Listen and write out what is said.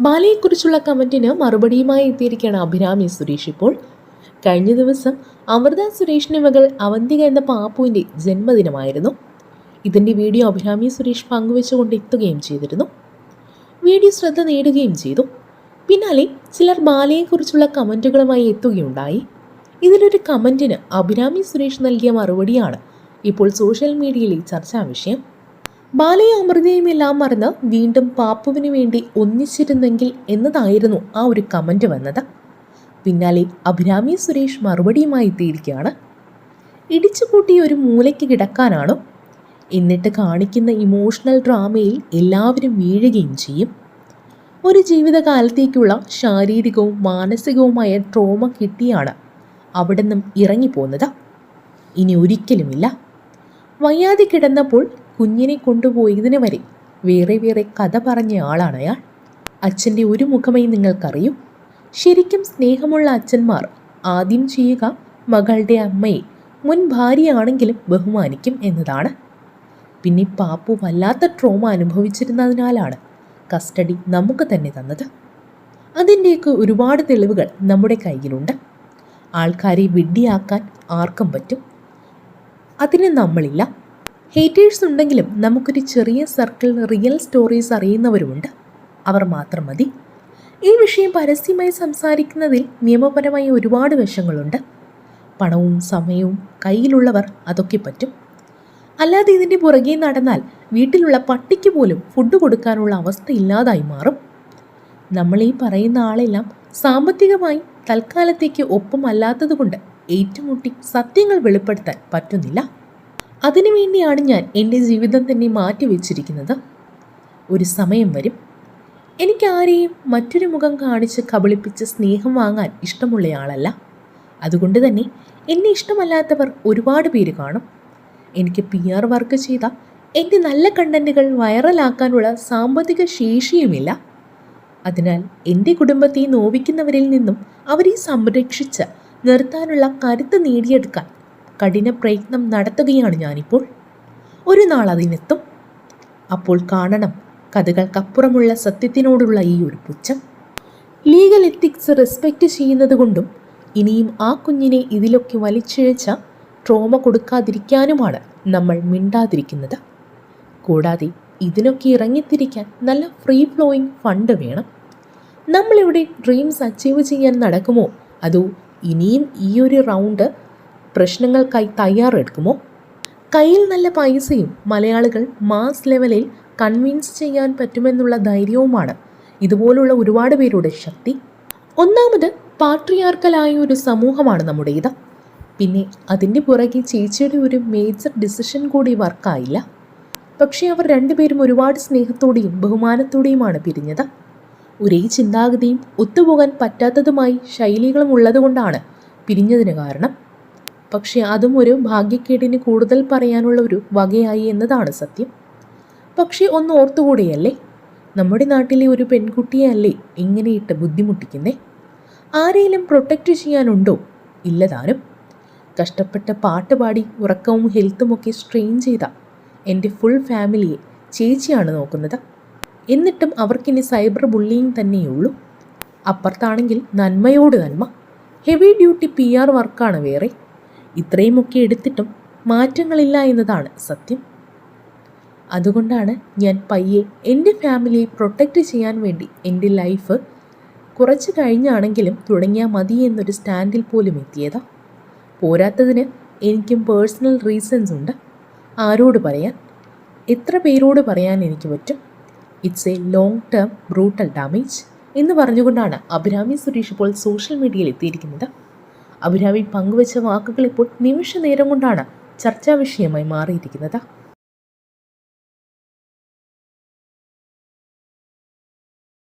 ബാലയെക്കുറിച്ചുള്ള കമന്റിന് മറുപടിയുമായി എത്തിയിരിക്കുകയാണ് അഭിരാമി സുരേഷ് ഇപ്പോൾ. കഴിഞ്ഞ ദിവസം അമൃത സുരേഷിന്റെ മകൾ അവന്തിക എന്ന പാപ്പുവിന്റെ ജന്മദിനമായിരുന്നു. ഇതിന്റെ വീഡിയോ അഭിരാമി സുരേഷ് പങ്കുവെച്ചുകൊണ്ട് എത്തുകയും ചെയ്തിരുന്നു. വീഡിയോ ശ്രദ്ധ നേടുകയും ചെയ്തു. പിന്നാലെ ചിലർ ബാലയെക്കുറിച്ചുള്ള കമന്റുകളുമായി എത്തുകയുണ്ടായി. ഇതിലൊരു കമന്റിന് അഭിരാമി സുരേഷ് നൽകിയ മറുപടിയാണ് ഇപ്പോൾ സോഷ്യൽ മീഡിയയിലെ ചർച്ചാ വിഷയം. ബാലയും അമൃതയും എല്ലാം മറന്ന് വീണ്ടും പാപ്പുവിന് വേണ്ടി ഒന്നിച്ചിരുന്നെങ്കിൽ എന്നതായിരുന്നു ആ ഒരു കമന്റ് വന്നത്. പിന്നാലെ അഭിരാമി സുരേഷ് മറുപടിയുമായി എത്തിയിരിക്കുകയാണ്. ഇടിച്ചു കൂട്ടി ഒരു മൂലയ്ക്ക് കിടക്കാനാണോ? എന്നിട്ട് കാണിക്കുന്ന ഇമോഷണൽ ഡ്രാമയിൽ എല്ലാവരും വീഴുകയും ചെയ്യും. ഒരു ജീവിതകാലത്തേക്കുള്ള ശാരീരികവും മാനസികവുമായ ട്രോമ കിട്ടിയാണ് അവിടെ നിന്നും ഇറങ്ങിപ്പോന്നത് ഇനി ഒരിക്കലുമില്ല. വയ്യാതെ കിടന്നപ്പോൾ കുഞ്ഞിനെ കൊണ്ടുപോയതിന് വരെ വേറെ വേറെ കഥ പറഞ്ഞ ആളാണ് അയാൾ. അച്ഛന്റെ ഒരു മുഖമേ നിങ്ങൾക്കറിയൂ. ശരിക്കും സ്നേഹമുള്ള അച്ഛന്മാർ ആദ്യം ചെയ്യുക മകളുടെ അമ്മയെ മുൻ ഭാര്യയാണെങ്കിലും ബഹുമാനിക്കും എന്നതാണ്. പിന്നെ പാപ്പു വല്ലാത്ത ട്രോമ അനുഭവിച്ചിരുന്നതിനാലാണ് കസ്റ്റഡി നമുക്ക് തന്നെ തന്നത്. അതിന്റെയൊക്കെ ഒരുപാട് തെളിവുകൾ നമ്മുടെ കയ്യിലുണ്ട്. ആൾക്കാരെ വിഡ്ഢിയാക്കാൻ ആർക്കും പറ്റും. അതിന് നമ്മളില്ല. ഹേറ്റേഴ്സ് ഉണ്ടെങ്കിലും നമുക്കൊരു ചെറിയ സർക്കിൾ റിയൽ സ്റ്റോറീസ് അറിയുന്നവരുമുണ്ട്. അവർ മാത്രം മതി. ഈ വിഷയം പരസ്യമായി സംസാരിക്കുന്നതിൽ നിയമപരമായി ഒരുപാട് വശങ്ങളുണ്ട്. പണവും സമയവും കയ്യിലുള്ളവർ അതൊക്കെ പറ്റും. അല്ലാതെ ഇതിന്റെ പുറകെ നടന്നാൽ വീട്ടിലുള്ള പട്ടിക്ക് പോലും ഫുഡ് കൊടുക്കാനുള്ള അവസ്ഥ ഇല്ലാതായി മാറും. നമ്മൾ ഈ പറയുന്ന ആളെല്ലാം സാമ്പത്തികമായി തൽക്കാലത്തേക്ക് ഒപ്പമല്ലാത്തതുകൊണ്ട് ഏറ്റുമുട്ടി സത്യങ്ങൾ വെളിപ്പെടുത്താൻ പറ്റുന്നില്ല. അതിനുവേണ്ടിയാണ് ഞാൻ എന്റെ ജീവിതം തന്നെ മാറ്റിവെച്ചിരിക്കുന്നത് ഒരു സമയം വരും. എനിക്ക് ആരെയും മറ്റൊരു മുഖം കാണിച്ച് കബളിപ്പിച്ച് സ്നേഹം വാങ്ങാൻ ഇഷ്ടമുള്ളയാളല്ല. അതുകൊണ്ട് തന്നെ എന്നെ ഇഷ്ടമല്ലാത്തവർ ഒരുപാട് പേര് കാണും. എനിക്ക് പി ആർ വർക്ക് ചെയ്ത എന്റെ നല്ല കണ്ടന്റുകൾ വൈറലാക്കാനുള്ള സാമ്പത്തിക ശേഷിയുമില്ല. അതിനാൽ എന്റെ കുടുംബത്തെ നോവിക്കുന്നവരിൽ നിന്നും അവരെ സംരക്ഷിച്ച് നിർത്താനുള്ള കരുത്ത് നേടിയെടുക്കാൻ കഠിന പ്രയത്നം നടത്തുകയാണ് ഞാനിപ്പോൾ. ഒരു നാൾ അതിനെത്തും. അപ്പോൾ കാണണം കഥകൾക്കപ്പുറമുള്ള സത്യത്തിനോടുള്ള ഈ ഒരു പുച്ഛം. ലീഗൽ എത്തിക്സ് റെസ്പെക്റ്റ് ചെയ്യുന്നത് കൊണ്ടും ഇനിയും ആ കുഞ്ഞിനെ ഇതിലൊക്കെ വലിച്ചിഴച്ച ട്രോമ കൊടുക്കാതിരിക്കാനുമാണ് നമ്മൾ മിണ്ടാതിരിക്കുന്നത്. കൂടാതെ ഇതിനൊക്കെ ഇറങ്ങിത്തിരിക്കാൻ നല്ല ഫ്രീ ഫ്ലോയിങ് ഫണ്ട് വേണം. നമ്മളിവിടെ ഡ്രീംസ് അച്ചീവ് ചെയ്യാൻ നടക്കുമോ? അതോ ഇനിയും ഈ ഒരു റൗണ്ട് പ്രശ്നങ്ങൾക്കായി തയ്യാറെടുക്കുമോ? കയ്യിൽ നല്ല പൈസയും മലയാളികൾ മാസ് ലെവലിൽ കൺവിൻസ് ചെയ്യാൻ പറ്റുമെന്നുള്ള ധൈര്യവുമാണ്. ഇതുപോലുള്ള ഒരുപാട് പേരുടെ ശക്തി. ഒന്നാമത് പാട്രിയാർക്കലായ ഒരു സമൂഹമാണ് നമ്മുടേത്. പിന്നെ അതിന്റെ പുറകെ ചേച്ചിയുടെ ഒരു മേജർ ഡിസിഷൻ കൂടി വർക്കായില്ല. പക്ഷേ അവർ രണ്ടുപേരും ഒരുപാട് സ്നേഹത്തോടെയും ബഹുമാനത്തോടെയുമാണ് പിരിഞ്ഞത്. ഒരേ ചിന്താഗതിയും ഒത്തുപോകാൻ പറ്റാത്തതുമായി ശൈലികളും ഉള്ളതുകൊണ്ടാണ് പിരിഞ്ഞതിന് കാരണം. പക്ഷേ അതും ഒരു ഭാഗ്യക്കേടിന് കൂടുതൽ പറയാനുള്ള ഒരു വകയായി എന്നതാണ് സത്യം. പക്ഷേ ഒന്ന് ഓർത്തുകൂടിയല്ലേ? നമ്മുടെ നാട്ടിലെ ഒരു പെൺകുട്ടിയെ അല്ലേ ഇങ്ങനെയിട്ട് ബുദ്ധിമുട്ടിക്കുന്നേ? ആരെയും പ്രൊട്ടക്റ്റ് ചെയ്യാനുണ്ടോ? ഇല്ലതാനും. കഷ്ടപ്പെട്ട് പാട്ട് പാടി ഉറക്കവും ഹെൽത്തും ഒക്കെ സ്ട്രെയിൻ ചെയ്ത എന്റെ ഫുൾ ഫാമിലിയെ ചേച്ചിയാണ് നോക്കുന്നത്. എന്നിട്ടും അവർക്കിനി സൈബർ ബുള്ളിയും തന്നെയുള്ളൂ അപ്പുറത്താണെങ്കിൽ നന്മയോട് നന്മ. ഹെവി ഡ്യൂട്ടി പി ആർ വർക്കാണ് വേറെ. ഇത്രയുമൊക്കെ എടുത്തിട്ടും മാറ്റങ്ങളില്ല എന്നതാണ് സത്യം. അതുകൊണ്ടാണ് ഞാൻ പയ്യെ എന്റെ ഫാമിലിയെ പ്രൊട്ടക്റ്റ് ചെയ്യാൻ വേണ്ടി എന്റെ ലൈഫ് കുറച്ച് കഴിഞ്ഞാണെങ്കിലും തുടങ്ങിയാൽ മതി എന്നൊരു സ്റ്റാൻഡിൽ പോലും എത്തിയതാ. പോരാത്തതിന് എനിക്കും പേഴ്സണൽ റീസൺസ് ഉണ്ട്. ആരോട് പറയാൻ? എത്ര പേരോട് പറയാൻ എനിക്ക് പറ്റും? It's a long term brutal damage എന്ന് പറഞ്ഞുകൊണ്ടാണ് അഭിരാമി സുരേഷ് ഇപ്പോൾ സോഷ്യൽ മീഡിയയിൽ എത്തിയിരിക്കുന്നത്. അഭിരാമി പങ്കുവച്ച വാക്കുകൾ ഇപ്പോൾ നിമിഷ നേരം കൊണ്ടാണ് ചർച്ചാ വിഷയമായി മാറിയിരിക്കുന്നത്.